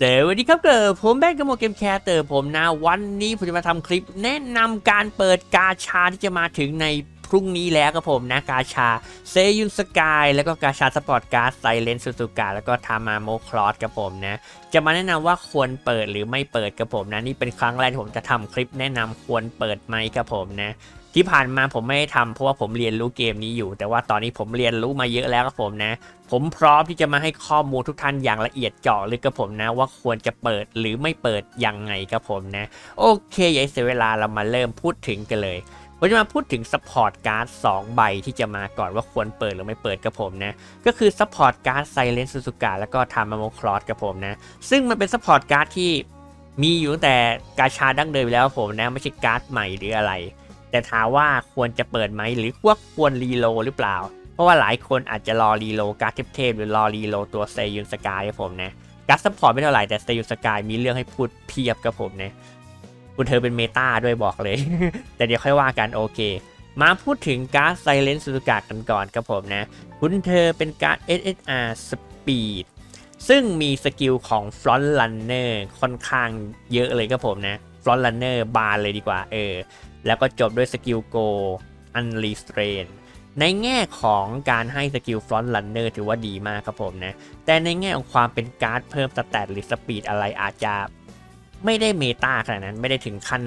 สวัสดีครับเกิดผมแบงก์กระโมเกมแคสเตอร์ผมนะวันนี้ผมจะมาทำคลิป แนะนำการเปิดกาชาที่จะมาถึงในพรุ่งนี้แล้วครับผมนะกาชาเซยุนสกายแล้วก็กาชาสปอร์ตการ์ดไซเลนซูซูกาแล้วก็ทามาโมคลอสครับผมนะจะมาแนะนำว่าควรเปิดหรือไม่เปิดกับผมนะนี่เป็นครั้งแรกที่ผมจะทำคลิปแนะนำควรเปิดไหมครับผมนะ ที่ผ่านมาผมไม่ได้ทำเพราะว่าผมเรียนรู้เกมนี้อยู่ แต่ว่าตอนนี้ผมเรียนรู้มาเยอะแล้วครับผมนะ ผมพร้อมที่จะมาให้ข้อมูลทุกท่านอย่างละเอียดเจาะลึกกับผมนะ ว่าควรจะเปิดหรือไม่เปิดยังไงครับผมนะ โอเคอย่าเสียเวลาเรามาเริ่มพูดถึงกันเลยผมจะมาพูดถึงสปอร์ตการ์ด2ใบที่จะมาก่อนว่าควรเปิดหรือไม่เปิดกับผมนะ ก็คือสปอร์ตการ์ดไซเลนซูซูกะแล้วก็ทามาโมคลอสกับผมนะ ซึ่งมันเป็นสปอร์ตการ์ดที่มีอยู่ตั้งแต่กาชาดั้งเดิมแล้วครับผมนะ ไม่ใช่การ์ดใหม่หรืออะไร แต่ถามว่าควรจะเปิดไหมหรือว่าควรรีโลหรือเปล่า เพราะว่าหลายคนอาจจะรอรีโลการ์ดเทพๆหรือรอรีโลตัวเซยุนสกายครับผมนะการ์ดซัพพอร์ตไม่เท่าไหร่แต่เซยุนสกายมีเรื่องให้พูดเพียบกับผมนะคุณเธอเป็นเมตาด้วยบอกเลย แต่เดี๋ยวค่อยว่ากันโอเค มาพูดถึงการ์ดไซเลนซูซูกะกันก่อนครับผมนะ คุณเธอเป็นการ์ด SSR Speed ซึ่งมีสกิลของ Front Runner ค่อนข้างเยอะเลยครับผมนะ Front Runner บานเลยดีกว่าเออ แล้วก็จบด้วยสกิลโก Unrestrain ในแง่ของการให้สกิล Front Runner ถือว่าดีมากครับผมนะ แต่ในแง่ของความเป็นการ์ดเพิ่มสแตทหรือสปีดอะไรอาจจะไม่ได้เมตาขนาดนั้นไม่ได้ถึงขั้น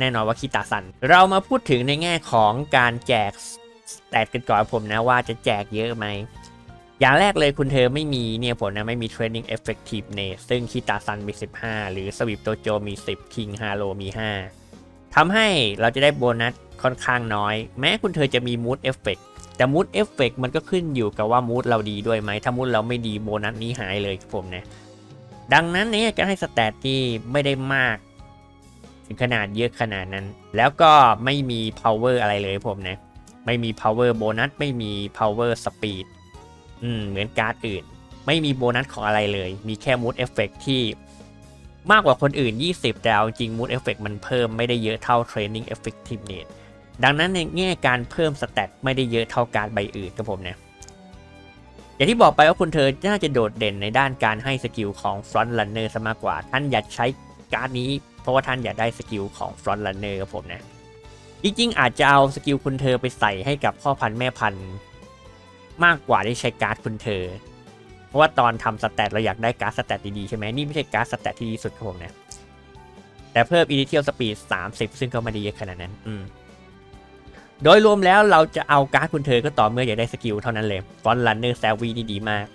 แน่นอนว่าคิตาซัน เรามาพูดถึงในแง่ของการแจกสแตทกันก่อนผมนะว่าจะแจกเยอะไหม อย่างแรกเลยคุณเธอไม่มีเนี่ยผมนะไม่มี Training Effectiveness ซึ่งคิตาซันมี 15 หรือสวิปโตโจมี 10 King Halo มี 5 ทำให้เราจะได้โบนัสค่อนข้างน้อย แม้คุณเธอจะมี Mood Effect แต่ Mood Effect มันก็ขึ้นอยู่กับว่า Mood เราดีด้วยไหม ถ้า Mood เราไม่ดีโบนัสนี้หายเลยครับผมนะ ดังนั้นเนี่ยการให้สแตทที่ไม่ได้มาก ถึงขนาดเยอะขนาดนั้น แล้วก็ไม่มี power อะไรเลยผมนะ ไม่มี power โบนัสไม่มี power speed อืมเหมือนการ์ดอื่น ไม่มีโบนัสของอะไรเลย มีแค่ mood effect ที่ มากกว่าคนอื่น 20 แต่เอาจริง mood effect มันเพิ่มไม่ได้เยอะเท่า training effectiveness ดังนั้นในแง่การเพิ่มสแตทไม่ได้เยอะเท่าการใบอื่นครับผมนะอย่างที่บอกไปว่าคุณเธอน่าจะโดดเด่นในด้านการให้สกิลของ front runner ซะมากกว่า ท่านอยากใช้การ์ดนี้ เพราะว่าท่านอยากได้สกิลของ front runner ครับผมนะจริงๆอาจจะเอาสกิลคุณเธอไปใส่ให้กับพ่อพันธุ์แม่พันธุ์มากกว่าที่ใช้การ์ดคุณเธอ ราะว่าตอนทำสแตทเราอยากได้การ์ดสแตทดีๆใช่ไหมนี่ไม่ใช่การ์ดสแตทที่ดีสุดครับผมนะ แต่เพิ่ม initial speed 30 ซึ่งก็ไม่ได้เยอะขนาดนั้น อืม โดยรวมแล้วเราจะเอาการ์ดคุณเธอก็ต่อเมื่ออยากได้สกิลเท่านั้นเลยฟอนลันเนอร์แซวีนี่ดีมาก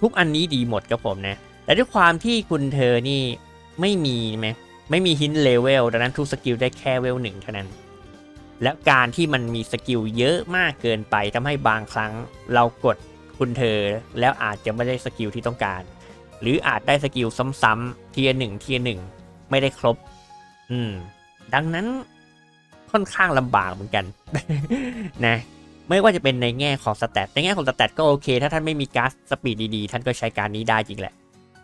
ทุกอันนี้ดีหมดครับผมนะ แต่ด้วยความที่คุณเธอนี่ไม่มีไหมไม่มีฮินเลเวลดังนั้นทุกสกิลได้แค่เวลหนึ่งเท่านั้น แล้วการที่มันมีสกิลเยอะมากเกินไปทำให้บางครั้งเรากด คุณเธอแล้วอาจจะไม่ได้สกิลที่ต้องการ หรืออาจได้สกิลซ้ำๆเทียหนึ่งเทียหนึ่งไม่ได้ครบ อืม ดังนั้นค่อนข้างลำบากเหมือนกัน นะไม่ว่าจะเป็นในแง่ของสแตทในแง่ของสแตทก็โอเค ถ้าท่านไม่มีการ์ดสปีดดีๆ ท่านก็ใช้การนี้ได้จริงแหละ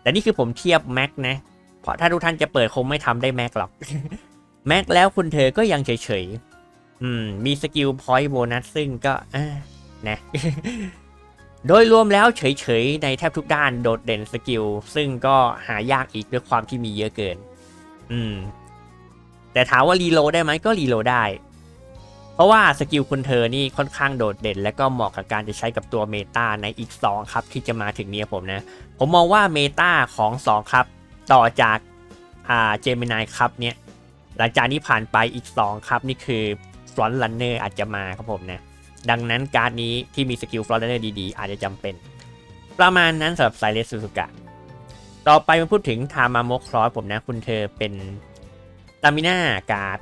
แต่นี่คือผมเทียบแม็กนะ เพราะถ้าทุกท่านจะเปิดคงไม่ทำได้แม็กหรอก แม็กแล้วคุณเธอก็ยังเฉยๆ อืม มีสกิลพอยต์โบนัสซึ่งก็อ่านะ โดยรวมแล้วเฉยๆ ในแทบทุกด้านโดดเด่นสกิล ซึ่งก็หายากอีกด้วยความที่มีเยอะเกิน อืม แต่ถามว่ารีโลได้ไหมก็รีโลได้ เพราะว่าสกิลคุณเธอนี่ค่อนข้างโดดเด่น และก็เหมาะกับการจะใช้กับตัวเมตาในอีก 2 ครับ ที่จะมาถึงเนี้ผมนะ ผมมองว่าเมตาของ 2 ครับ ต่อจากอ่าเจมินายครับเนี่ยหลังจากนี้ผ่านไปอีก 2 ครับ นี่คือฟรอนต์ลันเนอร์อาจจะมาครับผมนะ ดังนั้นการ์ดนี้ที่มีสกิลฟรอนต์ลันเนอร์ดีๆ อาจจะจำเป็น ประมาณนั้นสำหรับไซเลสซูซูกะ ต่อไปมาพูดถึงทามาโมคลอสผมนะคุณเธอเป็นตามิน่าการ์ด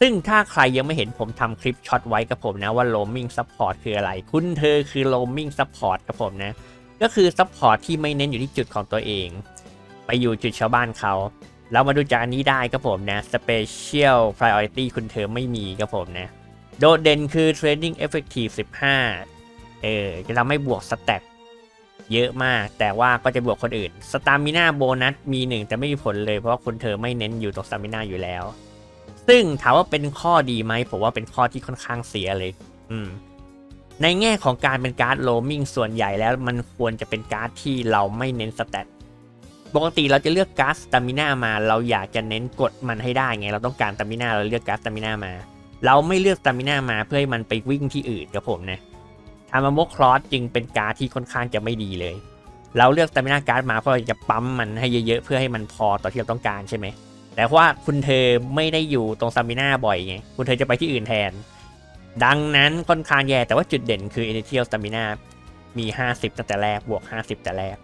ซึ่งถ้าใครยังไม่เห็นผมทำคลิปช็อตไว้กับผมนะว่า roaming support คืออะไร คุณเธอคือ roaming support กับผมนะ ก็คือ support ที่ไม่เน้นอยู่ที่จุดของตัวเอง ไปอยู่จุดชาวบ้านเขา เรามาดูจากอันนี้ได้ครับผมนะ special priority คุณเธอไม่มีครับผมนะ โดดเด่นคือ training effective 15 เออ จะทำให้บวกสแต็กเยอะมาก แต่ว่าก็จะบวกคนอื่น สตามิน่าโบนัสมีหนึ่งแต่ไม่มีผลเลยเพราะว่าคุณเธอไม่เน้นอยู่ตรงสตามิน่าอยู่แล้ว ซึ่งถามว่าเป็นข้อดีไหมผมว่าเป็นข้อที่ค่อนข้างเสียเลย อืม ในแง่ของการเป็นการ์ดโลมิงส่วนใหญ่แล้วมันควรจะเป็นการ์ดที่เราไม่เน้นสแตทปกติเราจะเลือกก๊าซสตามิน่ามา เราอยากจะเน้นกดมันให้ได้ไง เราต้องการสตามิน่าเราเลือกก๊าซสตามิน่ามา เราไม่เลือกสตามิน่ามาเพื่อให้มันไปวิ่งที่อื่นครับผมนะทามาโมครอสจึงเป็นการ์ดที่ค่อนข้างจะไม่ดีเลย เราเลือกสตามิน่าการ์ดมาเพราะจะปั๊มมันให้เยอะๆ เพื่อให้มันพอต่อที่เราต้องการใช่ไหม แต่ว่าคุณเธอไม่ได้อยู่ตรงสตามิน่าบ่อยไง คุณเธอจะไปที่อื่นแทน ดังนั้นค่อนข้างแย่แต่ว่าจุดเด่นคือ Initial Stamina มี 50 ตั้งแต่แรกบวก 50 แต่แรก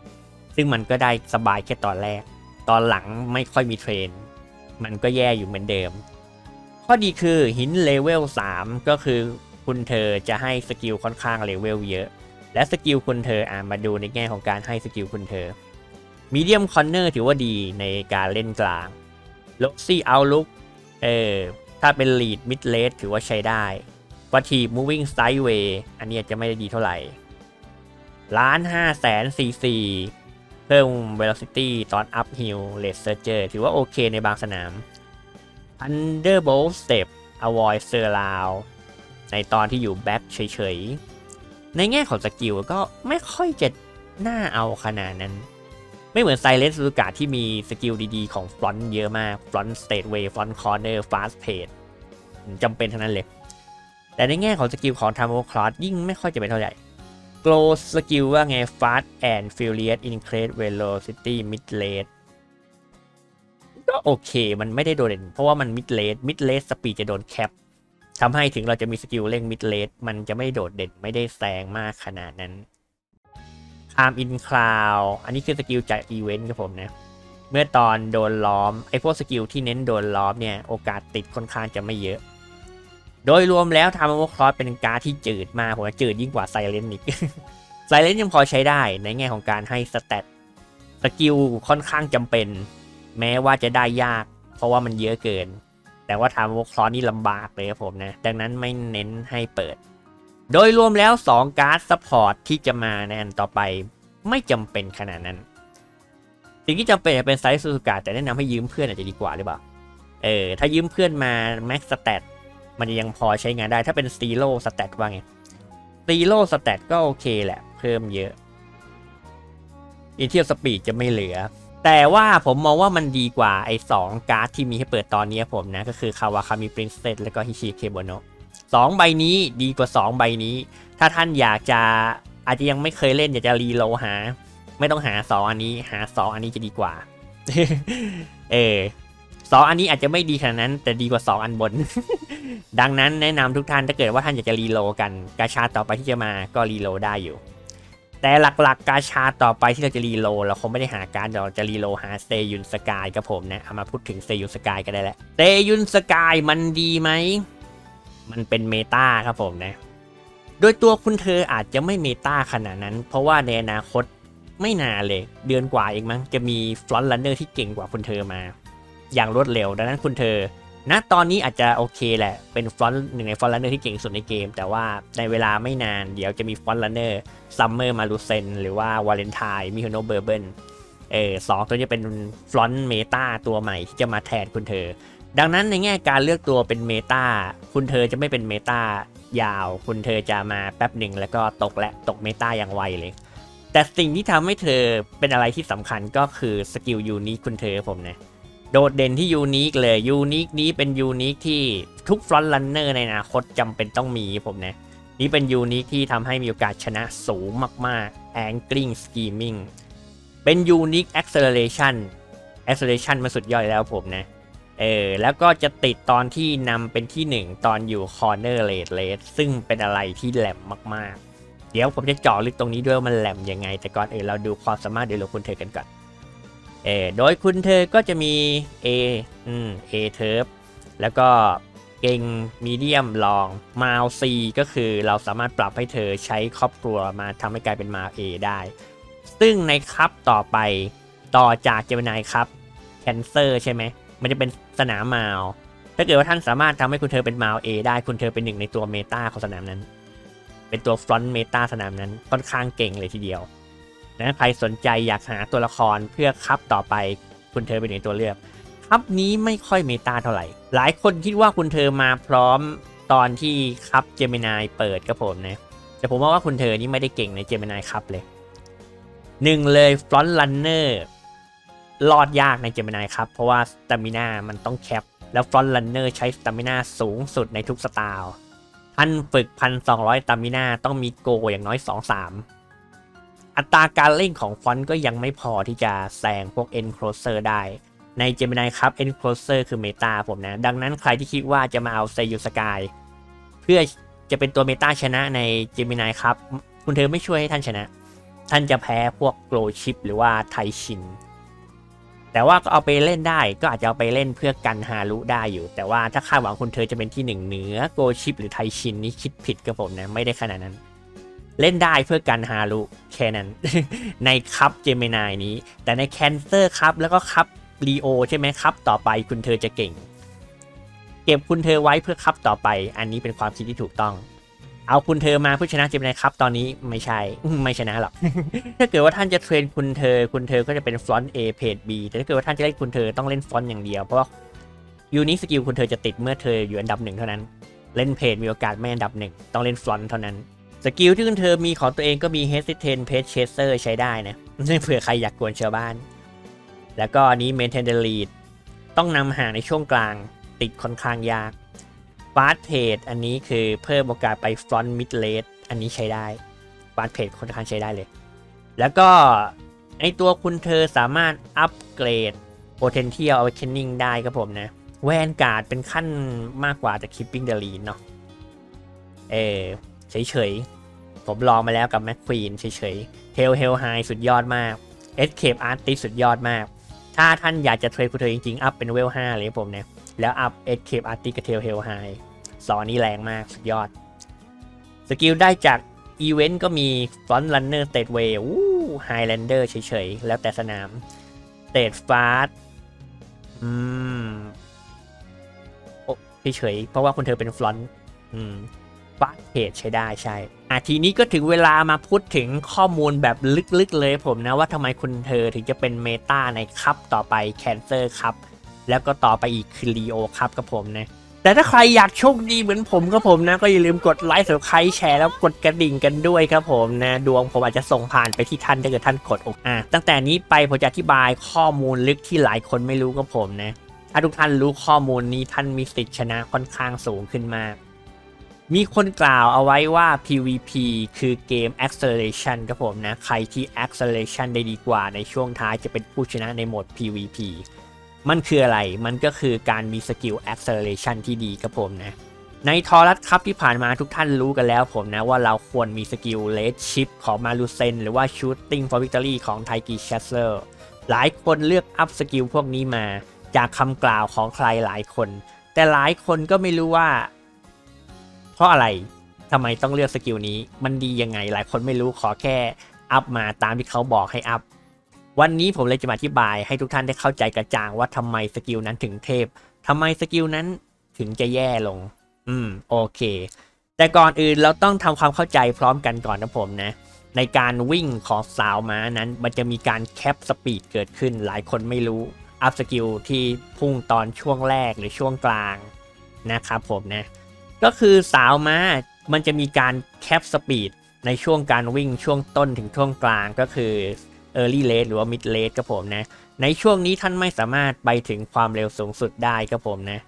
ซึ่งมันก็ได้สบายแค่ตอนแรก ตอนหลังไม่ค่อยมีเทรน มันก็แย่อยู่เหมือนเดิม ข้อดีคือหินเลเวล 3 ก็คือคุณเธอจะให้สกิลค่อนข้างเลเวลเยอะ และสกิลคุณเธออ่ามาดูในแง่ของการให้สกิลคุณเธอมีเดียมคอนเนอร์ถือว่าดีในการเล่นกลางล็อกซี่เอาลุกเออถ้าเป็น lead mid late ถือว่าใช้ได้วัตถี moving sideway อันนี้จะไม่ได้ดีเท่าไหร่ล้านห้าแสนซีซีเพิ่ม velocity ตอน uphill rate surger ถือว่าโอเคในบางสนาม underbolt step avoid surround ในตอนที่อยู่ back เฉยๆ ในแง่ของสกิลก็ไม่ค่อยจะน่าเอาขนาดนั้น ไม่เหมือนไซเลน s ูกาที่มีสกิลดีๆ ของฟลอนต์เยอะมากฟลอนต์สเต w เวย์ฟลอนต์คอร์เนอร์ฟาสเพจจำเป็นทั้งนั้นเลย แต่ในแง่ของสกิลของทามโอคลอสยิ่งไม่ค่อยจะเป็นเท่าไหร่ Glow สกิลว่าไง Fast and Furious Increase Velocity Mid Late ก็โอเค มันไม่ได้โดดเด่น เพราะว่ามัน Mid Late Mid Late Speed จะโดนแคปทำให้ถึงเราจะมีสกิลเร่ง Mid Late มันจะไม่โดดเด่นไม่ได้แซงมากขนาดนั้น Arm in Cloud อันนี้คือสกิลจากอีเวนต์ครับผมนะ เมื่อตอนโดนล้อม ไอพวกสกิลที่เน้นโดนล้อมเนี่ย โอกาสติดค่อนข้างจะไม่เยอะ โดยรวมแล้วทามาโมคลอสเป็นการดที่จืดมากผมว่าจืดยิ่งกว่าไซเลนอีกไซเลนยังพอใช้ได้ในแง่ของการให้สเตตสกิลค่อนข้างจำเป็น แม้ว่าจะได้ยาก เพราะว่ามันเยอะเกิน แต่ว่าทามาโมคลอสนี่ลำบากเลยครับผมนะ ดังนั้นไม่เน้นให้เปิด โดยรวมแล้ว 2 การ์ดซัพพอร์ตที่จะมาในอันต่อไปไม่จำเป็นขนาดนั้น สิ่งที่จำเป็นจะเป็นไซส์ซูซูกะแต่แนะนำให้ยืมเพื่อนอาจจะดีกว่าหรือเปล่า เออ ถ้ายืมเพื่อนมาแม็กสเตตมันจะยังพอใช้งานได้ถ้าเป็นซีโร่สเตตว่าไงซีโร่สเตตก็โอเคแหละ เพิ่มเยอะอินเทียสปีดจะไม่เหลือ แต่ว่าผมมองว่ามันดีกว่าไอ้สองการ์ดที่มีให้เปิดตอนนี้ผมนะ ก็คือคาวาคามิปรินเซสแล้วก็ฮิชิเคโบโนะสองใบนี้ดีกว่าสองใบนี้ ถ้าท่านอยากจะอาจจะยังไม่เคยเล่นอยากจะรีโลหา ไม่ต้องหาสองอันนี้หาสองอันนี้จะดีกว่า เออสองอันนี้อาจจะไม่ดีขนาดนั้น แต่ดีกว่าสองอันบน ดังนั้นแนะนำทุกท่านถ้าเกิดว่าท่านอยากจะรีโลกันกาชาต่อไปที่จะมาก็รีโลได้อยู่ แต่หลักๆกาชาต่อไปที่เราจะรีโลเราคงไม่ได้หาการเราจะรีโลหาเซยุนสกายกับผมนะ เอามาพูดถึงเซยุนสกายก็ได้แหละเซยุนสกายมันดีไหม มันเป็นเมตาครับผมนะ โดยตัวคุณเธออาจจะไม่เมตาขนาดนั้น เพราะว่าในอนาคตไม่นานเลย เดือนกว่าเองมั้งจะมีฟลอนต์ลันเนอร์ที่เก่งกว่าคุณเธอมา อย่างรวดเร็ว ดังนั้นคุณเธอ ณตอนนี้อาจจะโอเคแหละ เป็นฟอนต์หนึ่งในฟอนต์ลันเนอร์ที่เก่งสุดในเกม แต่ว่าในเวลาไม่นานเดี๋ยวจะมีฟอนต์ลันเนอร์ซัมเมอร์มารูเซนหรือว่าวาเลนไทน์มิโฮโนเบอร์เบิลเออสองตัวจะเป็นฟอนต์เมตาตัวใหม่ที่จะมาแทนคุณเธอ ดังนั้นในแง่การเลือกตัวเป็นเมตาคุณเธอจะไม่เป็นเมตายาว คุณเธอจะมาแป๊บหนึ่งแล้วก็ตกและตกเมตาอย่างไวเลย แต่สิ่งที่ทำให้เธอเป็นอะไรที่สำคัญก็คือสกิลยูนิคคุณเธอผมนะ โดดเด่นที่ยูนิคเลยยูนิคนี้เป็นยูนิคที่ทุกฟรอนต์ลันเนอร์ในอนาคตจำเป็นต้องมีผมนะนี่เป็นยูนิคที่ทำให้มีโอกาสชนะสูงมากๆ Angling Scheming เป็นยูนิค Acceleration Acceleration มันสุดยอดแล้วผมนะ เออ แล้วก็จะติดตอนที่นำเป็นที่ 1 ตอนอยู่ Corner Late Late ซึ่งเป็นอะไรที่แหลมมากๆ เดี๋ยวผมจะเจาะลึกตรงนี้ด้วยว่ามันแหลมยังไง แต่ก่อนเออเราดูความสามารถเดี๋ยวเราคุณเธอกันก่อน เออโดยคุณเธอก็จะมี A อืม A เทิร์ฟแล้วก็เก่งมีเดียมลองมา C ก็คือเราสามารถปรับให้เธอใช้ครอบครัวมาทำให้กลายเป็นมา A ได้ ซึ่งในครับต่อไปต่อจากเจมินายครับแคนเซอร์ใช่ไหม มันจะเป็นสนามมาวถ้าเกิดว่าท่านสามารถทำให้คุณเธอเป็นมาว A ได้ คุณเธอเป็นหนึ่งในตัวเมตาของสนามนั้น เป็นตัวฟรอนต์เมตาสนามนั้นค่อนข้างเก่งเลยทีเดียว นะใครสนใจอยากหาตัวละครเพื่อคับต่อไปคุณเธอเป็นหนึ่งตัวเลือกคับนี้ไม่ค่อยเมตาเท่าไหร่ หลายคนคิดว่าคุณเธอมาพร้อมตอนที่คับเจมินายเปิดกับผมนะแต่ผมว่าคุณเธอนี่ไม่ได้เก่งในเจมินายคับเลยหนึ่งเลยฟรอนต์ลันเนอร์รอดยากในเจมินายครับ เพราะว่าสตามินามันต้องแคป แล้วฟรอนต์รันเนอร์ใช้สตามินาสูงสุดในทุกสไตล์ท่านฝึก1,200สตามินาต้องมีโกอย่างน้อย2-3อั อัตราการเล่นของฟอนต์ก็ยังไม่พอที่จะแซงพวก Encroser ได้ ในเจมินายครับ Encroser คือเมตาผมนะ ดังนั้นใครที่คิดว่าจะมาเอาเซยูสกายเพื่อจะเป็นตัวเมตาชนะในเจมินายครับ คุณเธอไม่ช่วยให้ท่านชนะ ท่านจะแพ้พวกโกลชิปหรือว่าไทชิน แต่ว่าก็เอาไปเล่นได้ก็อาจจะเอาไปเล่นเพื่อกันฮารุได้อยู่ แต่ว่าถ้าคาดหวังคุณเธอจะเป็นที่หนึ่งเหนือโกลชิปหรือไทชินนี่คิดผิดกับผมนะไม่ได้ขนาดนั้น เล่นได้เพื่อกันฮารุแค่นั้น ในคัพเจมินายนี้ แต่ในแคนเซอร์ครับแล้วก็คัพลีโอใช่ไหมครับ ต่อไปคุณเธอจะเก่ง เก็บคุณเธอไว้เพื่อคัพต่อไป อันนี้เป็นความคิดที่ถูกต้อง เอาคุณเธอมาเพื่อชนะเจมินายครับตอนนี้ไม่ใช่ไม่ชนะหรอก ถ้าเกิดว่าท่านจะเทรนคุณเธอ คุณเธอก็จะเป็นฟรอนต์ A เพจ B แต่ถ้าเกิดว่าท่านจะเล่นคุณเธอต้องเล่นฟรอนต์อย่างเดียวเพราะว่ายูนิสกิลคุณเธอจะติดเมื่อเธออยู่อันดับหนึ่งเท่านั้น เล่นเพจมีโอกาสไม่อันดับหนึ่งต้องเล่นฟรอนต์เท่านั้น สกิลที่คุณเธอมีของตัวเองก็มี hesitant Page Chaser ใช้ได้นะเผื่อใครอยากกวนชาวบ้าน แล้วก็อันนี้ Maintain the Lead ต้องนำห่างในช่วงกลางติดค่อนข้างยาก Fast Page อันนี้คือเพิ่มโอกาสไป Front Mid Late อันนี้ใช้ได้ Fast Page ค่อนข้างใช้ได้เลย แล้วก็ไอตัวคุณเธอสามารถอัปเกรด Potential Awakening ได้ครับผมนะแวนการ์ดเป็นขั้นมากกว่าแต่ Keeping the Lead เนาะเออ เฉยๆ ผมลองมาแล้วกับแม c ควีนเฉยๆเทลเฮลไฮสุดยอดมาก Escape Artist สุดยอดมาก ถ้าท่านอยากจะเทรดคุณเธอจริงๆ อัพเป็นเวล5เลยผมเนี่ย แล้วอัพ Escape Artist กับเทลเฮลไฮสอนนี้แรงมากสุดยอด สกิลได้จากอีเวนต์ก็มี Front Runner State Way อู้ Highlander เฉยๆ แล้วแต่สนาม State Fast อืมเฉยๆ เพราะว่าคุณเธอเป็นฟลอนต์อืม ฟาสเพจใช้ได้ใช่อะทีนี้ก็ถึงเวลามาพูดถึงข้อมูลแบบลึกๆเลยผมนะว่าทำไมคุณเธอถึงจะเป็นเมตาในคัพต่อไปแคนเซอร์ครับแล้วก็ต่อไปอีกคือลีโอครับกับผมนะแต่ถ้าใครอยากโชคดีเหมือนผมก็ผมนะ ก็อย่าลืมกดไลค์สับสไครต์แชร์แล้วกดกระดิ่งกันด้วยครับผมนะ ดวงผมอาจจะส่งผ่านไปที่ท่านถ้าเกิดท่านกดอกอะตั้งแต่นี้ไปผมจะอธิบายข้อมูลลึกที่หลายคนไม่รู้กับผมนะ ถ้าทุกท่านรู้ข้อมูลนี้ท่านมีสิทธิ์ชนะค่อนข้างสูงขึ้นมาก มีคนกล่าวเอาไว้ว่า PVP คือเกม acceleration ครับผมนะ ใครที่ acceleration ได้ดีกว่าในช่วงท้ายจะเป็นผู้ชนะในโหมด PVP มันคืออะไร มันก็คือการมีสกิล acceleration ที่ดีครับผมนะ ในทอรัสครับที่ผ่านมาทุกท่านรู้กันแล้วผมนะ ว่าเราควรมีสกิล Red Chip ของมาลูเซนหรือว่า Shooting for Victory ของไทกิชัสเซอร์หลายคนเลือกอัพสกิลพวกนี้มา จากคำกล่าวของใครหลายคน แต่หลายคนก็ไม่รู้ว่า เพราะอะไรทำไมต้องเลือกสกิลนี้ มันดียังไงหลายคนไม่รู้ขอแค่อัพมาตามที่เขาบอกให้อัพ วันนี้ผมเลยจะมาอธิบายให้ทุกท่านได้เข้าใจกระจ่างว่าทำไมสกิลนั้นถึงเทพทำไมสกิลนั้นถึงจะแย่ลง อืม โอเค แต่ก่อนอื่นเราต้องทำความเข้าใจพร้อมกันก่อนนะผมนะ ในการวิ่งของสาวม้านั้น มันจะมีการแคปสปีดเกิดขึ้น หลายคนไม่รู้ อัพสกิลที่พุ่งตอนช่วงแรกหรือช่วงกลางนะครับผมนะ ก็คือสาวม้ามันจะมีการแคปสปีดในช่วงการวิ่งช่วงต้นถึงช่วงกลางก็คือ Early Late หรือว่า Mid Late ครับผมนะ ในช่วงนี้ท่านไม่สามารถไปถึงความเร็วสูงสุดได้ครับผมนะ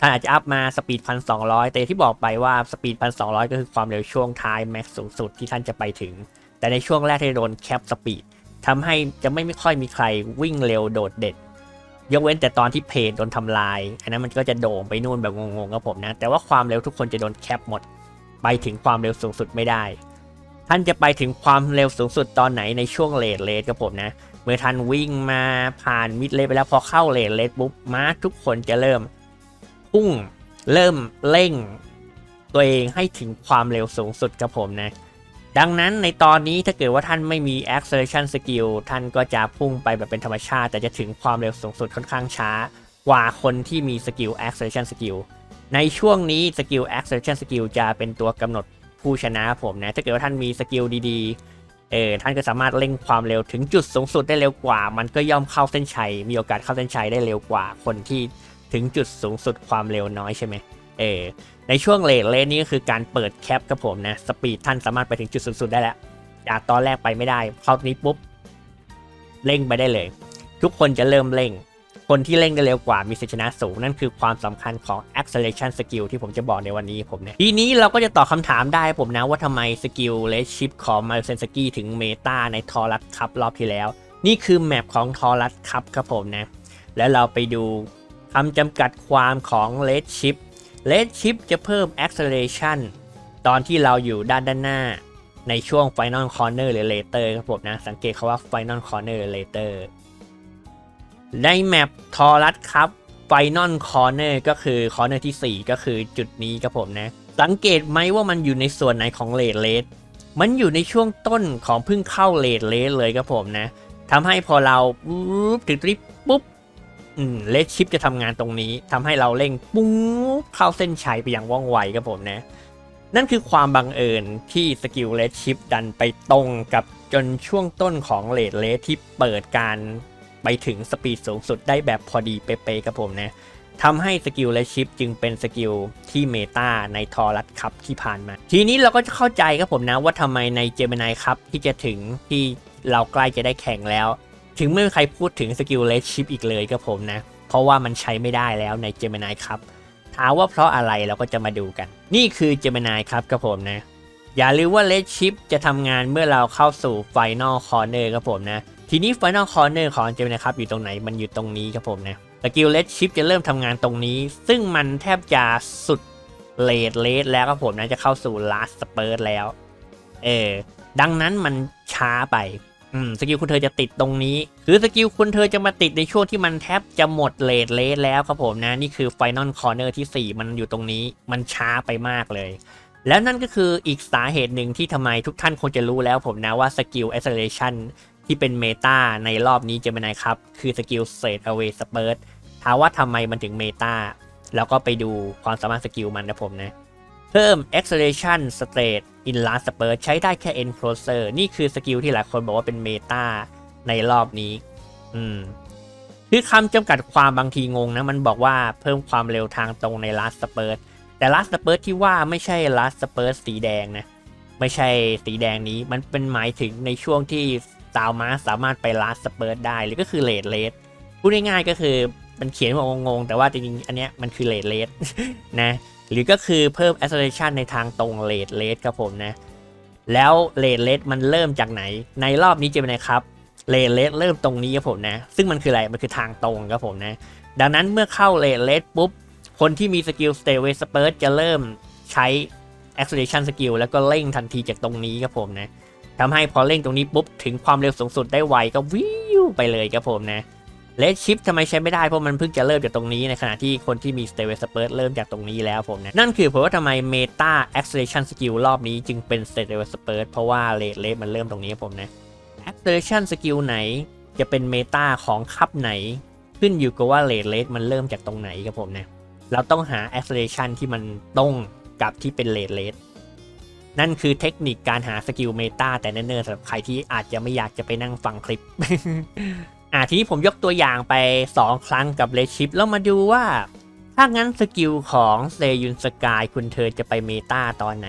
ท่านอาจจะอัพมาสปีดพันสองแต่ที่บอกไปว่าสปีดพันสองก็คือความเร็วช่วงท้ายแม็กสูงสุดที่ท่านจะไปถึง แต่ในช่วงแรกที่โดนแคปสปีดทำให้จะไม่ไม่ค่อยมีใครวิ่งเร็วโดดเด่น ยกเว้นแต่ตอนที่เพจโดนทำลาย อันนั้นมันก็จะโด่งไปนู่นแบบงงๆครับผมนะ แต่ว่าความเร็วทุกคนจะโดนแคปหมด ไปถึงความเร็วสูงสุดไม่ได้ ท่านจะไปถึงความเร็วสูงสุดตอนไหนในช่วงเลทเลทครับผมนะ เมื่อท่านวิ่งมาผ่านมิดเลทไปแล้วพอเข้าเลทเลทปุ๊บม้าทุกคนจะเริ่มพุ่งเริ่มเร่ง ตัวเองให้ถึงความเร็วสูงสุดครับผมนะ ดังนั้นในตอนนี้ถ้าเกิดว่าท่านไม่มี acceleration skill ท่านก็จะพุ่งไปแบบเป็นธรรมชาติ แต่จะถึงความเร็วสูงสุดค่อนข้างช้ากว่าคนที่มีสกิล acceleration skill ในช่วงนี้สกิล acceleration skill จะเป็นตัวกำหนดผู้ชนะผมนะ ถ้าเกิดว่าท่านมีสกิลดีๆ เออท่านก็สามารถเร่งความเร็วถึงจุดสูงสุดได้เร็วกว่า มันก็ย่อมเข้าเส้นชัย มีโอกาสเข้าเส้นชัยได้เร็วกว่า คนที่ถึงจุดสูงสุดความเร็วน้อยใช่ไหม เออในช่วงเลทเลนนี้ก็คือการเปิดแคปครับผมนะสปีดท่านสามารถไปถึงจุดสูงสุดได้แล้วจากตอนแรกไปไม่ได้เข้าตรงนี้ปุ๊บเร่งไปได้เลย ทุกคนจะเริ่มเร่ง คนที่เร่งได้เร็วกว่ามีสิทธิชนะสูง นั่นคือความสำคัญของ acceleration skill ที่ผมจะบอกในวันนี้ผมเนี่ยทีนี้เราก็จะตอบคำถามได้ผมนะว่าทำไมสกิลเลชชิปของมาเซนสกี้ถึงเมตาในทอรัสคัพรอบที่แล้ว นี่คือแมปของทอรัสคัพครับผมนะแล้วเราไปดูคำจำกัดความของเลชชิป เลชชิปจะเพิ่ม acceleration ตอนที่เราอยู่ด้านด้านหน้า ในช่วง Final Corner หรือ Later ครับผมนะ สังเกตคาว่า Final Corner หรือ Later ในแมปทอรัสครับ Final Corner ก็คือ Corner ที่ 4 ก็คือจุดนี้ครับผมนะ สังเกตไหมว่ามันอยู่ในส่วนไหนของเลดเลสมันอยู่ในช่วงต้นของเพิ่งเข้าเลดเลสเลยครับผมนะทำให้พอเราปุ๊บถึงตริปปุ๊บ เลสชิปจะทำงานตรงนี้ทำให้เราเร่งปุ๊บเข้าเส้นชัยไปอย่างว่องไวครับผมนะ นั่นคือความบังเอิญที่สกิลเลสชิปดันไปตรงกับจนช่วงต้นของเลดเลสที่เปิดการไปถึงสปีดสูงสุดได้แบบพอดีเป๊ะๆครับผมนะทำให้สกิลเลสชิปจึงเป็นสกิลที่เมตาในทอรัสคัพที่ผ่านมา ทีนี้เราก็จะเข้าใจครับผมนะว่าทำไมในเจมินายคัพที่จะถึงที่เราใกล้จะได้แข่งแล้ว ถึงไม่มีใครพูดถึงสกิลเลสชิปอีกเลยครับผมนะ เพราะว่ามันใช้ไม่ได้แล้วในเจมินายคัพถามว่าเพราะอะไรเราก็จะมาดูกัน นี่คือเจมินายครับครับผมนะ อย่าลืมว่าเลดชิปจะทำงานเมื่อเราเข้าสู่ Final Corner ครับผมนะ ทีนี้ Final Corner ของเจมินายครับอยู่ตรงไหนมันอยู่ตรงนี้ครับผมนะสกิลเลดชิปจะเริ่มทำงานตรงนี้ ซึ่งมันแทบจะสุดเลดเลดแล้วครับผมนะจะเข้าสู่ Last Spurt แล้ว เออดังนั้นมันช้าไป อืมสกิลคุณเธอจะติดตรงนี้ คือสกิลคุณเธอจะมาติดในช่วงที่มันแทบจะหมดเลดเลสแล้วครับผมนะ นี่คือ Final Corner ที่ 4 มันอยู่ตรงนี้มันช้าไปมากเลย แล้วนั่นก็คืออีกสาเหตุหนึ่งที่ทำไมทุกท่านคงจะรู้แล้วผมนะว่าสกิล acceleration ที่เป็นเมตาในรอบนี้จะเป็นไงครับ คือสกิล Straight Away Spurt ถามว่าทำไมมันถึงเมตาแล้วก็ไปดูความสามารถสกิลมันนะผมนะเพิ่ม acceleration straight in last spurt ใช้ได้แค่ enclosure นี่คือสกิลที่หลายคนบอกว่าเป็นเมตาในรอบนี้ อืมคือคำจำกัดความบางทีงงนะ มันบอกว่าเพิ่มความเร็วทางตรงใน last spurt แต่ last spurt ที่ว่าไม่ใช่ last spurt สีแดงนะ ไม่ใช่สีแดงนี้มันเป็นหมายถึงในช่วงที่สาวม้าสามารถไป last spurt ได้หรือก็คือ late late พูดง่ายๆก็คือมันเขียนว่างงๆแต่ว่าจริงๆอันเนี้ยมันคือ late late นะ หรือก็คือเพิ่ม acceleration ในทางตรง late late ครับผมนะ แล้ว late late มันเริ่มจากไหน ในรอบนี้จะเป็นไงครับ late late เริ่มตรงนี้ครับผมนะ ซึ่งมันคืออะไร มันคือทางตรงครับผมนะ ดังนั้นเมื่อเข้า late late ปุ๊บ คนที่มีสกิล stay away spurt จะเริ่มใช้ acceleration skill แล้วก็เร่งทันทีจากตรงนี้ครับผมนะทำให้พอเร่งตรงนี้ปุ๊บถึงความเร็วสูงสุดได้ไวก็วิวไปเลยครับผมนะ เลดชิปทำไมใช้ไม่ได้เพราะมันเพิ่งจะเริ่มจากตรงนี้ในขณะที่คนที่มี s t a y w a y Spurt เริ่มจากตรงนี้แล้วผมนะนั่นคือเพราะว่าทำไม Meta Acceleration Skill รอบนี้จึงเป็น s t a y w a y Spurt เพราะว่าเลดเลดมันเริ่มตรงนี้ครับผมนะ Acceleration Skill ไหนจะเป็น Meta ของคัพไหน ขึ้นอยู่กับว่าเลดเลดมันเริ่มจากตรงไหนครับผมนะเราต้องหา Acceleration ที่มันตรงกับที่เป็นเลดเลดนั่นคือเทคนิคการหาสกิลเมตาแต่เนิ่นๆสำหรับใครที่อาจจะไม่อยากจะไปนั่งฟังคลิป อ่าทีนี้ผมยกตัวอย่างไป 2 ครั้งกับเลชิปแล้วมาดูว่า ถ้างั้นสกิลของเซยุนสกายคุณเธอจะไปเมตาตอนไหน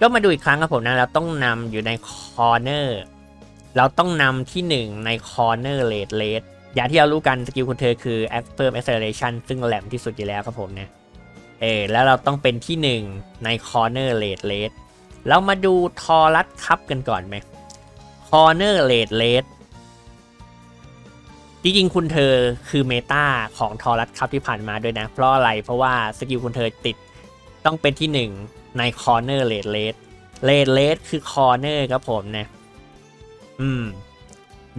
ก็มาดูอีกครั้งครับผมนะเราต้องนำอยู่ในคอร์เนอร์เราต้องนำที่ 1 ในคอร์เนอร์เลดเลดอย่างที่เรารู้กันสกิลคุณเธอคือเพิ่ม acceleration ซึ่งแหลมที่สุดอยู่แล้วครับผมเนี่ยเออแล้วเราต้องเป็นที่ 1 ในคอร์เนอร์เลดเลดเรามาดูทอรัสคัพกันก่อนไหมคอร์เนอร์เลดเลด จริงๆ คุณเธอคือเมตาของทอรัสคัพที่ผ่านมาด้วยนะ เพราะอะไรเพราะว่าสกิลคุณเธอติดต้องเป็นที่หนึ่งในคอร์เนอร์เลดเลดเลดเลดคือคอร์เนอร์ครับผมนะ อืม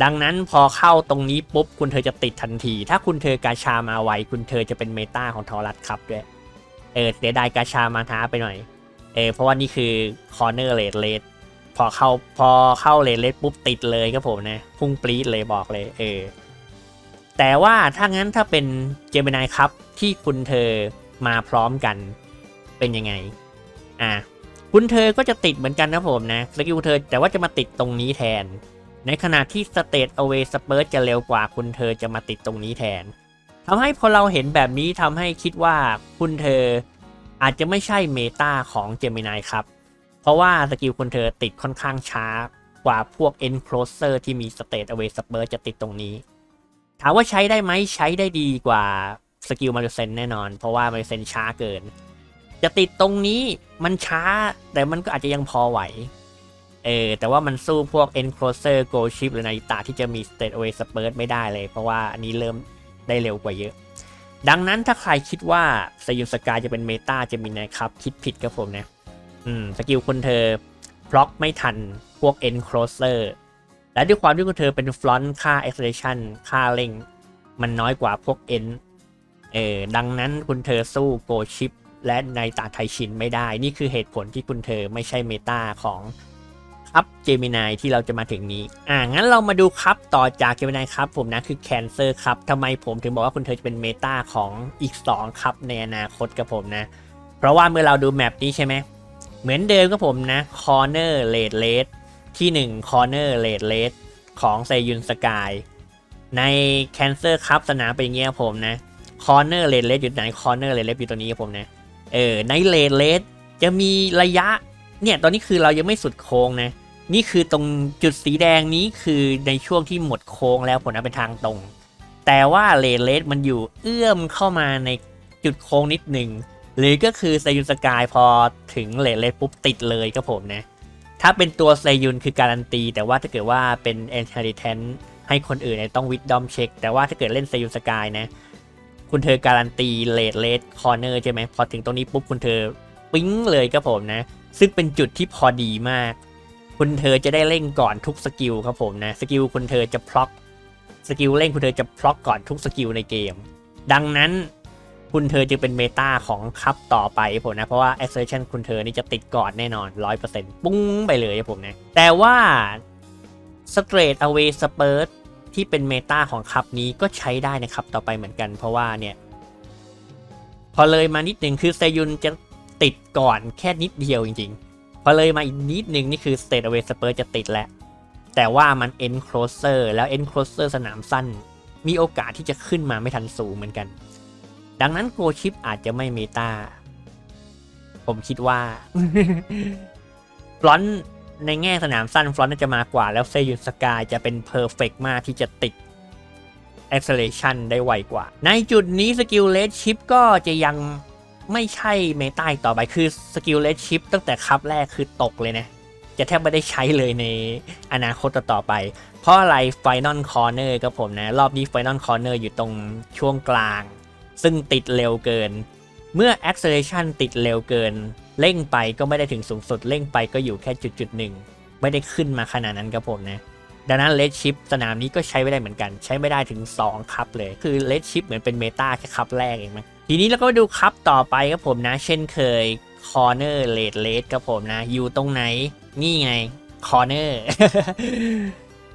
ดังนั้นพอเข้าตรงนี้ปุ๊บ คุณเธอจะติดทันที ถ้าคุณเธอกาชามาไว คุณเธอจะเป็นเมตาของทอรัสคัพด้วย เออเสียดายกาชามาท้าไปหน่อย เออเพราะว่านี่คือคอร์เนอร์เลดเลดพอเข้าพอเข้าเลดเลดปุ๊บติดเลยครับผมนะ พุ่งปรี๊ดเลยบอกเลย เออ แต่ว่าถ้างั้นถ้าเป็นเจมินายครับที่คุณเธอมาพร้อมกันเป็นยังไง อะคุณเธอก็จะติดเหมือนกันนะผมนะสกิลเธอแต่ว่าจะมาติดตรงนี้แทน ในขณะที่ State Away Spurt จะเร็วกว่าคุณเธอจะมาติดตรงนี้แทนทำให้พอเราเห็นแบบนี้ทำให้คิดว่าคุณเธออาจจะไม่ใช่เมตาของเจมินายครับ เพราะว่าสกิลคุณเธอติดค่อนข้างช้ากว่าพวก Enclosure ที่มี State Away Spurt จะติดตรงนี้ ถามว่าใช้ได้ไหมใช้ได้ดีกว่าสกิลมาริเซนแน่นอน เพราะว่ามาริเซนช้าเกิน จะติดตรงนี้มันช้าแต่มันก็อาจจะยังพอไหว เออ แต่ว่ามันสู้พวก Enclosure Go Ship หรือนาฬิตาที่จะมี State Away Spurt ไม่ได้เลย เพราะว่าอันนี้เริ่มได้เร็วกว่าเยอะ ดังนั้นถ้าใครคิดว่าสยุนสกายจะเป็นเมตาจะมีนะครับ คิดผิดครับผมนะ อืม สกิลคุณเธอบล็อกไม่ทันพวก Enclosure และด้วยความที่คุณเธอเป็น Front ค่า Acceleration ค่าเร่ง มันน้อยกว่าพวก N เออดังนั้นคุณเธอสู้ Go Ship และในตาไทชินไม่ได้ นี่คือเหตุผลที่คุณเธอไม่ใช่เมตาของครับเจมินายที่เราจะมาถึงนี้ อ่า งั้นเรามาดูครับต่อจากเจมินายครับ ผมนะคือแคนเซอร์ครับทำไมผมถึงบอกว่าคุณเธอจะเป็นเมตาของอีก2ครับในอนาคตกับผมนะ เพราะว่าเมื่อเราดูแมปนี้ใช่ไหม เหมือนเดิมกับผมนะ Corner r a d r a d ที่1 Corner r a d r a d ของเซยุนสกายใน Cancer ครับสนามเป็นอย่างเงี้ยครับผมนะ Corner r a d r a d อยู่ไหน Corner r a d r a d อยู่ตัวนี้ครับผมนะเออในเลนเลสจะมีระยะเนี่ยตอนนี้คือเรายังไม่สุดโค้งนะ นี่คือตรงจุดสีแดงนี้คือในช่วงที่หมดโค้งแล้วผลนะเป็นทางตรง แต่ว่าเลนเลสมันอยู่เอื้อมเข้ามาในจุดโค้งนิดหนึ่งหรือก็คือไซยุนสกายพอถึงเลนเลสปุ๊บติดเลยครับผมนะ ถ้าเป็นตัวไซยุนคือการันตี แต่ว่าถ้าเกิดว่าเป็นเอนทาริเทนให้คนอื่นเนี่ยต้องวิดดอมเช็ค แต่ว่าถ้าเกิดเล่นไซยุนสกายนะ คุณเธอการันตีเลดเลดคอร์เนอร์ใช่ไหมพอถึงตรงนี้ปุ๊บคุณเธอปิ๊งเลยครับผมนะ ซึ่งเป็นจุดที่พอดีมาก คุณเธอจะได้เร่งก่อนทุกสกิลครับผมนะ สกิลคุณเธอจะพล็อก สกิลเร่งคุณเธอจะพล็อกก่อนทุกสกิลในเกม ดังนั้น คุณเธอจึงเป็นเมตาของคัพต่อไปผมนะ เพราะว่า acceleration คุณเธอนี่จะติดก่อนแน่นอน 100%ปุ้งไปเลยผมนะ แต่ว่า straight away spurt ที่เป็นเมตาของคัพนี้ก็ใช้ได้นะครับต่อไปเหมือนกัน เพราะว่าเนี่ย พอเลยมานิดหนึ่งคือเซยุนจะติดก่อนแค่นิดเดียวจริงๆ พอเลยมาอีกนิดหนึ่งนี่คือ State Away Spur จะติดแล้ว แต่ว่ามัน encloser แล้ว encloser สนามสั้น มีโอกาสที่จะขึ้นมาไม่ทันสูงเหมือนกัน ดังนั้นโกชิปอาจจะไม่เมตา ผมคิดว่า ฟลอนต์ในแง่สนามสั้นฟลอนต์น่าจะมากกว่า แล้วเซยุนสกายจะเป็นเพอร์เฟกมากที่จะติด acceleration ได้ไวกว่า ในจุดนี้สกิลเลสชิปก็จะยังไม่ใช่เมตาต่อไปคือสกิลเลสชิปตั้งแต่คัพแรกคือตกเลยนะ จะแทบไม่ได้ใช้เลยในอนาคตต่อไป เพราะอะไร Final Corner กับผมนะ รอบนี้ Final Corner อยู่ตรงช่วงกลาง ซึ่งติดเร็วเกิน เมื่อ acceleration ติดเร็วเกิน เร่งไปก็ไม่ได้ถึงสูงสุด เร่งไปก็อยู่แค่จุดจุดๆหนึ่งไม่ได้ขึ้นมาขนาดนั้นครับผมนะดังนั้นเลดชิปสนามนี้ก็ใช้ไม่ได้เหมือนกัน ใช้ไม่ได้ถึง 2คัพเลย คือเลดชิปเหมือนเป็นเมตาแค่คัพแรกเองมั้งทีนี้เราก็มาดูคัพต่อไปครับผมนะ เช่นเคยคอร์เนอร์เลดเลดครับผมนะ อยู่ตรงไหน นี่ไงคอร์เนอร์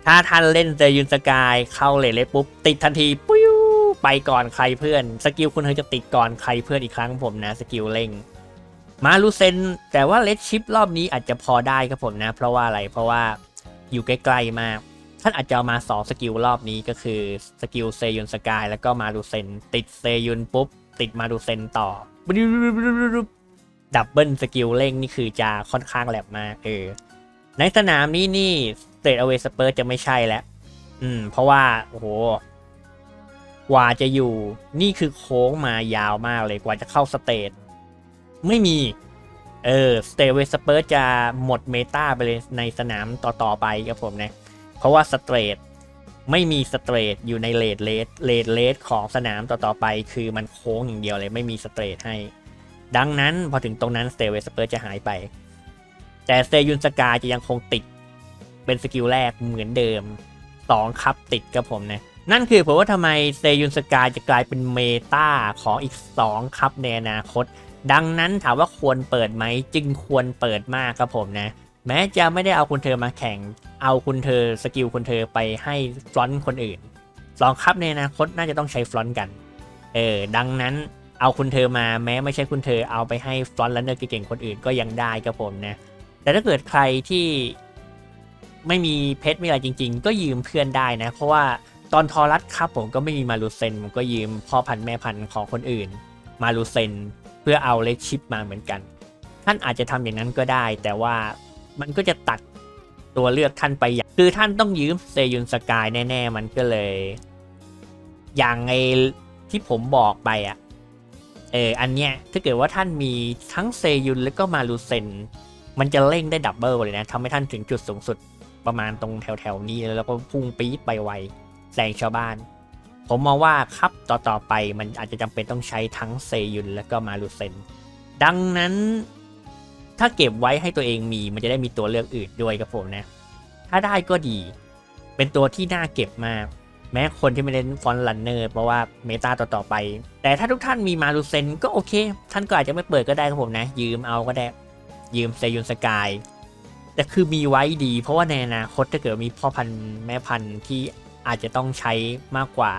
ถ้าท่านเล่นเจยุนสกายเข้าเลดเลดปุ๊บ ติดทันทีปิ้ว ไปก่อนใครเพื่อน สกิลคุณเธอจะติดก่อนใครเพื่อนอีกครั้งผมนะ สกิลเร่ง มาลูเซน แต่ว่าเลดชิปรอบนี้อาจจะพอได้ครับผมนะ เพราะว่าอะไรเพราะว่าอยู่ใกล้ๆมาก ท่านอาจจะเอามา 2 สกิลรอบนี้ก็คือสกิลเซยุนสกายแล้วก็มาดูเซน ติดเซยุนปุ๊บ ติดมาดูเซนต่อดับเบิลสกิลเร่งนี่คือจะค่อนข้างแหลมมากเออในสนามนี้นี่สเต a อเวสเปอร์จะไม่ใช่แล้ว อืม เพราะว่า โอ้โห กว่าจะอยู่ นี่คือโค้งมายาวมากเลยกว่าจะเข้าสเตทไม่มี เออสเตเวสเปอร์จะหมดเมตาไปเลยในสนามต่อ ๆ ไปครับผมนะ เพราะว่าสเตรทไม่มีสเตรทอยู่ในเลดเลสเลดเลสของสนามต่อ ๆ ไป คือมันโค้งอย่างเดียวเลยไม่มีสเตรทให้ ดังนั้นพอถึงตรงนั้นสเตเวสเปอร์จะหายไป แต่สเตยุนสกาจะยังคงติดเป็นสกิลแรกเหมือนเดิม2คับติดครับผมนะ นั่นคือผมว่าทำไมเซยุนสกายจะกลายเป็นเมตาของอีก 2 ครับในอนาคต ดังนั้นถามว่าควรเปิดไหมจึงควรเปิดมากครับผมนะ แม้จะไม่ได้เอาคุณเธอมาแข่ง เอาคุณเธอสกิลคุณเธอไปให้ฟลอนต์คนอื่นสองครับในอนาคตน่าจะต้องใช้ฟลอนต์กัน เออ ดังนั้นเอาคุณเธอมาแม้ไม่ใช่คุณเธอเอาไปให้ฟลอนต์และเนอร์เก่งๆคนอื่นก็ยังได้ครับผมนะ แต่ถ้าเกิดใครที่ไม่มีเพชรไม่อะไรจริง ๆ ก็ยืมเพื่อนได้นะ เพราะว่า ตอนทอรัสครับผมก็ไม่มีมารูเซนผมก็ยืมพ่อพันธุ์แม่พันธุ์ของคนอื่น มารูเซนเพื่อเอาเลชิปมาเหมือนกัน ท่านอาจจะทำอย่างนั้นก็ได้ แต่ว่ามันก็จะตัดตัวเลือกท่านไปอย่างคือท่านต้องยืมเซยุนสกายแน่ ๆ มันก็เลย อย่างไอที่ผมบอกไปอะเอออันเนี้ยถ้าเกิดว่าท่านมีทั้งเซยุนแล้วก็มารูเซนมันจะเร่งได้ดับเบิลเลยนะทำให้ท่านถึงจุดสูงสุดประมาณตรงแถวๆนี้แล้วก็พุ่งปี๊ดไปไว แซงชาวบ้าน ผมมองว่าครับต่อๆไปมันอาจจะจำเป็นต้องใช้ทั้งเซยุนแล้วก็มารูเซน ดังนั้นถ้าเก็บไว้ให้ตัวเองมีมันจะได้มีตัวเลือกอื่นด้วยครับผมนะ ถ้าได้ก็ดี เป็นตัวที่น่าเก็บมาก แม้คนที่ไม่เล่นฟอนต์ลันเนอร์เพราะว่าเมตาต่อๆไป แต่ถ้าทุกท่านมีมารูเซนก็โอเค ท่านก็อาจจะไม่เปิดก็ได้ครับผมนะ ยืมเอาก็ได้ ยืมเซยุนสกายแต่คือมีไว้ดี เพราะว่าในอนาคตถ้าเกิดมีพ่อพันธุ์แม่พันธุ์ที่ อาจจะต้องใช้มากกว่า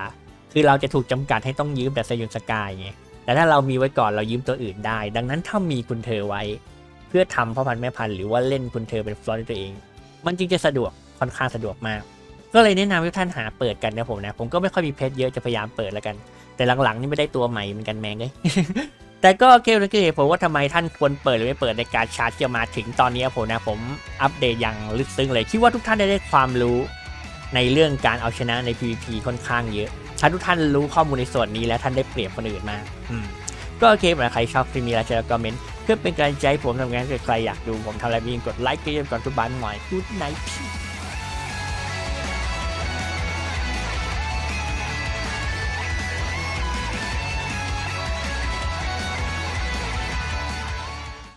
คือเราจะถูกจำกัดให้ต้องยืมแต่เซยุนสกายไง แต่ถ้าเรามีไว้ก่อนเรายืมตัวอื่นได้ ดังนั้นถ้ามีคุณเธอไว้ เพื่อทำพ่อพันธุ์แม่พันธุ์หรือว่าเล่นคุณเธอเป็นฟลอร์ตัวเอง มันจึงจะสะดวกค่อนข้างสะดวกมาก ก็เลยแนะนำให้ท่านหาเปิดกันนะผมนะ ผมก็ไม่ค่อยมีเพชรเยอะจะพยายามเปิดแล้วกัน แต่หลังๆนี่ไม่ได้ตัวใหม่เหมือนกันแมงเลยแต่ก็เกมนี้คือเหตุผลว่าทำไมท่านควรเปิดหรือไม่เปิดในการชาร์จที่จะมาถึงตอนนี้ผมนะผมอัปเดตอย่างลึกซึ้งเลยคิดว่าทุกท่านได้ได้ความรู้ ในเรื่องการเอาชนะใน PVP ค่อนข้างเยอะ ถ้าทุกท่านรู้ข้อมูลในส่วนนี้แล้วท่านได้เปรียบคนอื่นมากอืมก็โอเคสำหรับใครชอบคลิปนี้แล้วจะคอมเมนต์เพื่อเป็นกำลังใจผมทำงานเกิดใครอยากดูผมทำอะไรมีกดไลค์ก็อย่าลืมกดทุกบ้านหน่อยกูดไนท์